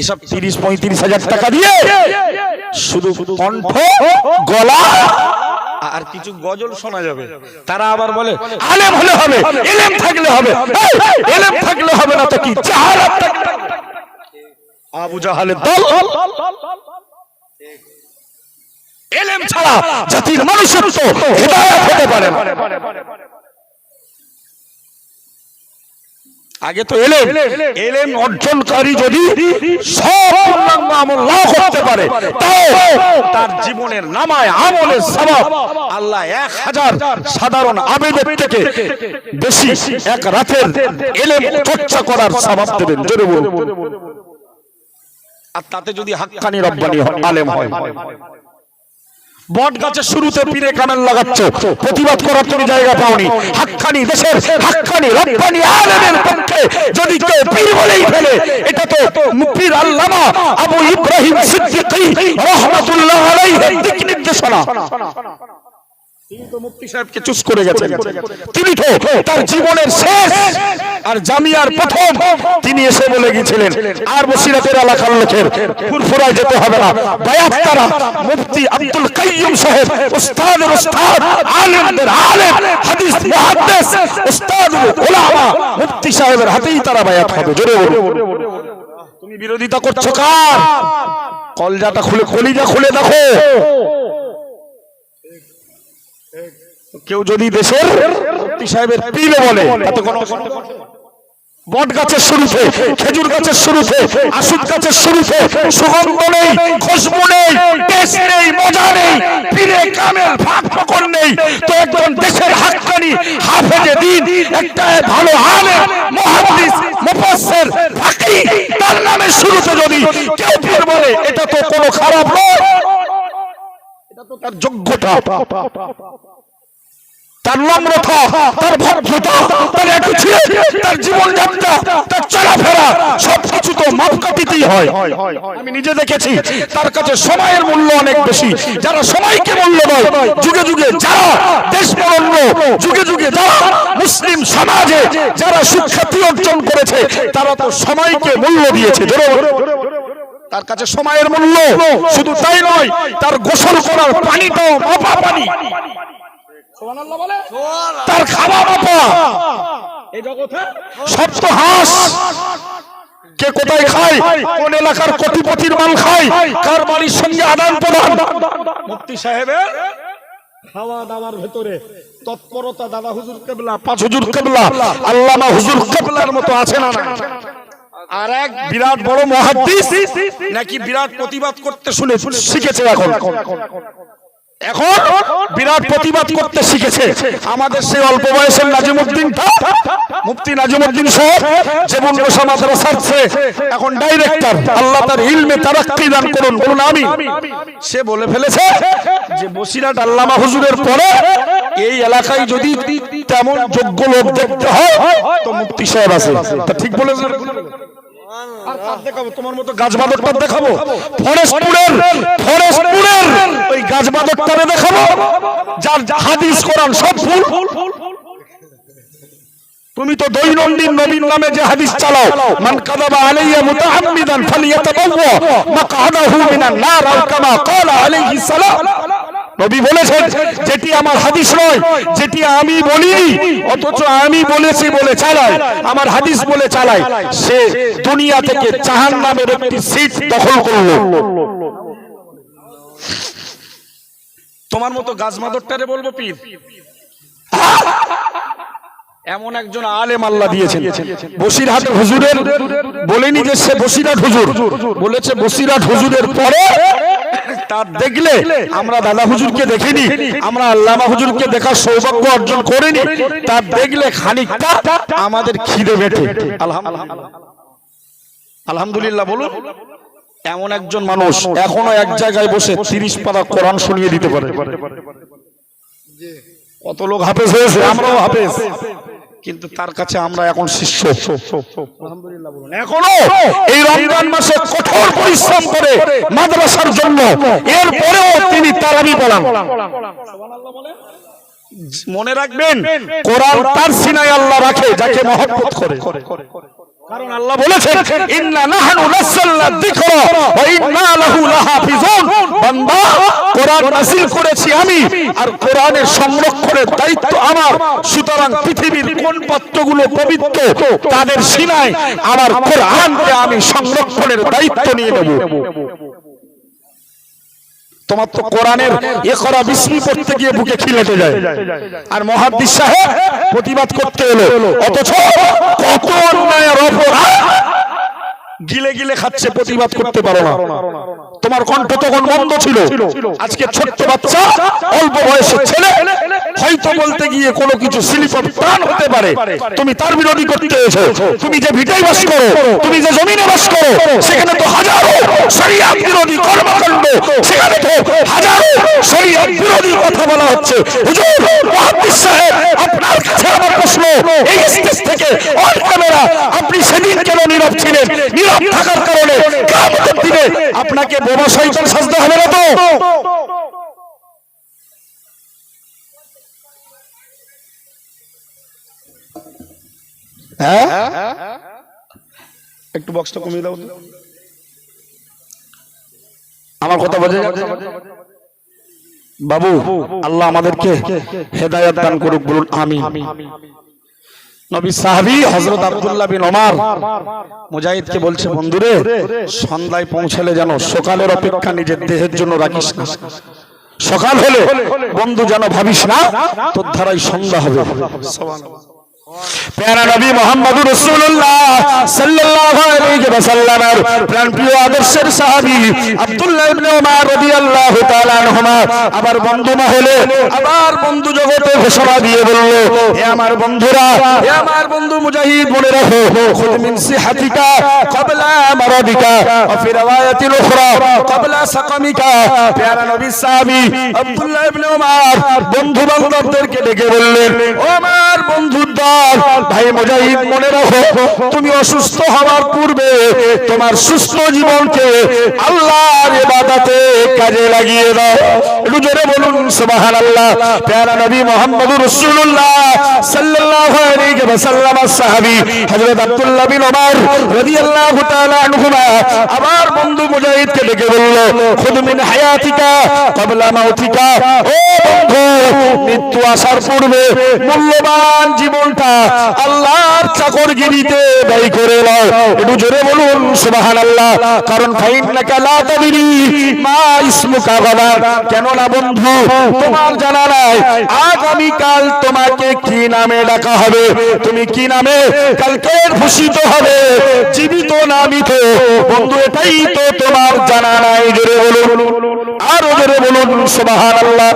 এসব তিরিশ পঁয়ত্রিশ হাজার টাকা দিয়ে শুধু কণ্ঠ গলা আর কিছু গজল শোনা যাবে। তারা আবার বলে আলেম হলে হবে এলেম থাকলে হবে এলেম থাকলে হবে না তো কি। আবু জাহালের দল। এলেম ছাড়া জাতির মানুষত্ব হেদায়াত হতে পারে না। আগে তো এলেম। এলেম। অর্জনকারী যদি সব পূর্ণাঙ্গ আমল না করতে পারে তাও তার জীবনের নামায় আমলের সবাব আল্লাহ এক হাজার সাধারণ আবেদের থেকে বেশি এক রাতের এলেম চর্চা করার সবাব দেবেন। জোরে বলুন। আর তাতে যদি হাক্কানি রব্বানি হয়, আলেম হয়। বট গাছের শুরুতে পিড়ে কামেল লাগাচ্ছ। প্রতিবাদ করার তুমি জায়গা পাওনি। হাক্কানি দেশের হাক্কানি পক্ষে যদি কেউ পীর বলেই ফেলে, এটা তো মুক্তির আল্লামা আবু ইব্রাহিম সিদ্দিকী রহমাতুল্লাহ আলাইহির দিক নির্দেশনা। চুজ করে গেছেন। তিনি তো তার জীবনের শেষ আর জামিয়ার প্রথম তিনি এসে বলে গিয়েছিলেন আর বসিরাতের এলাকার লোকের ফুরফুরায় যেতে হবে না। বায়াত তারা মুফতি আব্দুল কাইয়ুম সাহেব উস্তাদের উস্তাদ আলেমদের আলেম হাদিস মুহাদ্দিস উস্তাদুল উলামা মুফতি সাহেবের হাতেই তারা বায়াত হবে। জোরে বলুন। তুমি বিরোধিতা করছ কার? কলজাটা খুলে কলিজা খুলে দেখো। কেউ যদি দেশের সাহেবের বলে বট গাছের শুরুতে খেজুর গাছের শুরুতে গাছের শুরুতে সুগন্ধ নেই, খুশবু নেই, টেস্ট নেই, মজা নেই কামেল ফাঁক ফকর নেই। তো দেশের দিন, একটা ভালো আলেম, মুহাদ্দিস তার নামে শুরুতে যদি কেউ পীর বলে, এটা তো কোনো খারাপ নয়। তার যোগ্যতা, তার নম্রতা, তার ভদ্রতা, তার তার চলাফেরা তো মাপকাঠিতেই হয় আমি নিজে দেখেছি, তার কাছে সময়ের মূল্য অনেক বেশি যারা সময়কে মূল্য দেয়, যুগে যুগে যারা দেশ বরণ্য, যুগে যুগে যারা মুসলিম সমাজে যারা সুখ্যাতি অর্জন করেছে, তারা তো সময়কে মূল্য দিয়েছে জোরে। তার কাছে সময়ের মূল্য। শুধু তাই নয় তার গোসল করার পানিটাও মাপা পানি। তার খাওয়া মাপা। সব তো হাঁস। কে কোথায় খায়? কোন এলাকার কোটিপতির মাল খায়? কার বাড়ির সঙ্গে আদান প্রদান? মুফতি সাহেবের খাওয়া দাওয়ার ভেতরে তৎপরতা দাদা হুজুর কেবলা পাঁচ হুজুর কেবলা আল্লামা হুজুর কেবলার মতো আছে না আর এক বিরাট বড় মহাদ্দিস নাকি বিরাট প্রতিবাদ করতে শুনে শিখেছে এখন। এখন। বিরাট প্রতিবাদ করতে শিখেছে। আমাদের সেই অল্প বয়সের নাজিমুদ্দিন মুফতি নাজিমুদ্দিন সহ জীবন গোসা মাদ্রাসার সে এখন ডাইরেক্টর। আল্লাহ তার ইলমে তারাক্কি দান করুন বলুন আমি সে বলে ফেলেছে যে বসিরাট আল্লামা হুজুরের পরে এই এলাকায় যদি তেমন যোগ্য লোক দেখতে হয় তো মুফতি সাহেব আছে। তা ঠিক বলেছেন? আর কার দেখাবো? তোমার মতো গাছ বাদকটার দেখাবো? ফরেস্টপুরের ফরেস্টপুরের ওই গাছ বাদকটারে দেখাবো। যার হাদিস কোরআন সব ফুল তুমি তো দৈনন্দিন নবীন নামে যে হাদিস চালাও মান কাযাবা আলাইয়া মুতাআম্মিদান ফালিয়াতাবাওয়া মাকআদাহু মিনান নার আও কামা ক্বালা আলাইহিস সালাম। নবী বলেছেন যেটি আমার হাদিস নয় যেটি আমি বলি অথচ আমি বলেছি বলে চালাই আমার হাদিস বলে চালাই। সে দুনিয়া থেকে জাহান্নামের একটি সিট দখল করল। তোমার মতো গাছ মাদরটারে বলব পীর। এমন একজন আলেম আল্লাহ দিয়েছেন। বসিরহাট হুজুরের বলেনি যে সে বসিরহাট হুজুর বলেছে বসিরহাট হুজুরের পরে দেখলে আমরা দাদা হুজুরকে দেখিনি, আমরা আল্লামা হুজুরকে দেখার সৌভাগ্য অর্জন করিনি তার দেখলে খানিকটা আমাদের খিদে বেটে আলহামদুলিল্লাহ। আলহামদুলিল্লাহ, বলুন। এমন একজন মানুষ এখনও এক জায়গায় বসে তিরিশ পারা কোরআন শুনিয়ে দিতে পারে। কত লোক হাফেজ হয়েছে? আমরাও হাফেজ। কিন্তু তার কাছে আমরা এখন শিষ্য। এখনও এই রমজান মাসে কঠোর পরিশ্রম করে মাদ্রাসার জন্য। এরপরেও তিনি তারাবি পড়ান। মনে রাখবেন কোরআন তার সিনায় আল্লাহ রাখে যাকে মহব্বত করে। কারণ আল্লাহ বলেছেন ইন্না নাহনু নাযালনা যিকরা ওয়া ইন্না লাহু লাহাফিজুন। বান্দা কোরআন করেছি আমি, আর কোরআনের সংরক্ষণের দায়িত্ব আমার। সুতরাং পৃথিবীর কোন পবিত্র, তাদের সিনায় আমার কোরআনকে আমি সংরক্ষণের দায়িত্ব নিয়ে নেব। তোমার তো কোরআনের এ করা বিস্মি পড়তে গিয়ে বুকে খিলেতে যায়। আর মহাদ্দিস সাহেব প্রতিবাদ করতে এলো, অথচ কত অন্যায়ের অপরাধ! গিলে গিলে খাচ্ছে প্রতিবাদ করতে পারো না। তোমার কণ্ঠ তখন বন্ধ ছিল। আজকে ছোট্ট বাচ্চা অল্প বয়সের ছেলে হয়তো বলতে গিয়ে কোনো কিছু স্লিপ অফ টান হতে পারে। তুমি তার বিরোধী করতে এসো। তুমি যে ভিটায় বাস করো তুমি যে জমিনে বাস করো সেখানে তো হাজারো শরিয়াত বিরোধী কর্মকাণ্ড সেখানে তো হাজারো শরিয়াত বিরোধী কথা বলা হচ্ছে। হুজুর মুহাদ্দিস সাহেব আপনার কাছে আমার প্রশ্ন এই স্টেজ থেকে অন ক্যামেরা নীরব ছিলেন। নীরব থাকার কারণে কিয়ামতের দিনে আপনাকে বোমা শয়তান সাজতে হবে না তো? হ্যাঁ? একটু বক্সটা কমিয়ে দাও। আমার কথা বোঝা বাবু আল্লাহ আমাদেরকে হেদায়েত দান করুক বলুন আমিন। নবী সাহাবী হযরত আব্দুল্লাহ বিন ওমর মুজাহিদকে বলছে বন্ধুরে সন্ধ্যায় পৌঁছালে যেন সকালের অপেক্ষা নিজের দেহের জন্য রাখিস না। সকাল হলে বন্ধু যেন ভাবিস না তোর ধারাই সন্ধ্যা হবে। প্যারা নবী মোহাম্মদ রাসূলুল্লাহ সাল্লাল্লাহু আলাইহি ওয়াসাল্লামের প্রাণপ্রিয় আদর্শের সাহাবী আব্দুল্লাহ ইবনে ওমর রাদিয়াল্লাহু তাআলা আনহুমা আবার বন্ধু মহলে আবার বন্ধু জগতে ঘোষণা দিয়ে বলল হে আমার বন্ধুরা হে আমার বন্ধু মুজাহিদ মনে রাখো, খুদ মিন সিহাতিকা ক্বাবলা মারাদিকা ওয়া ফি রাওয়ায়াতিল উখরা ক্বাবলা সাকামিকা। প্যারা নবী সাহাবী আব্দুল্লাহ ইবনে ওমর বন্ধু বান্ধবদেরকে ডেকে বললেন, ও আমার বন্ধুর ভাই মুজাহিদ, মনে রাখো, তুমি অসুস্থ হওয়ার পূর্বে তোমার সুস্থ জীবনকে আল্লাহর ইবাদতে কাজে লাগিয়ে দাও। একটু জোরে বলুন, সুবহানাল্লাহ। প্যারা নবী মুহাম্মদুর রাসূলুল্লাহ সাল্লাল্লাহু আলাইহি সাহাবী হযরত আব্দুল্লাহ বিন ওমর রাদিয়াল্লাহু তাআলা আনহুমা আবার বন্ধু মুজাহিদকে ডেকে বলল, খুদ মিন হায়াতিকা, ক্বাবলা মাউতিকা। ও মৃত্যু আসার পূর্বে মূল্যবান জীবনটা আল্লাহর চাকরগিরিতে ব্যয় করে নাও। একটু জোরে বলুন, সুবহানাল্লাহ। কারণ ফাইন্নাকা লা তাদরি মা ইসমুকা গাদার। কেন না বন্ধু, তোমার জানা নাই আগামী কাল তোমাকে কি নামে ডাকা হবে? তুমি কি নামে কালকে ভূষিত হবে? জীবিত না মৃত? বন্ধু, এটাই তো তোমার জানা নাই। জোরে বলুন, আরও জোরে বলুন, সুবহানাল্লাহ।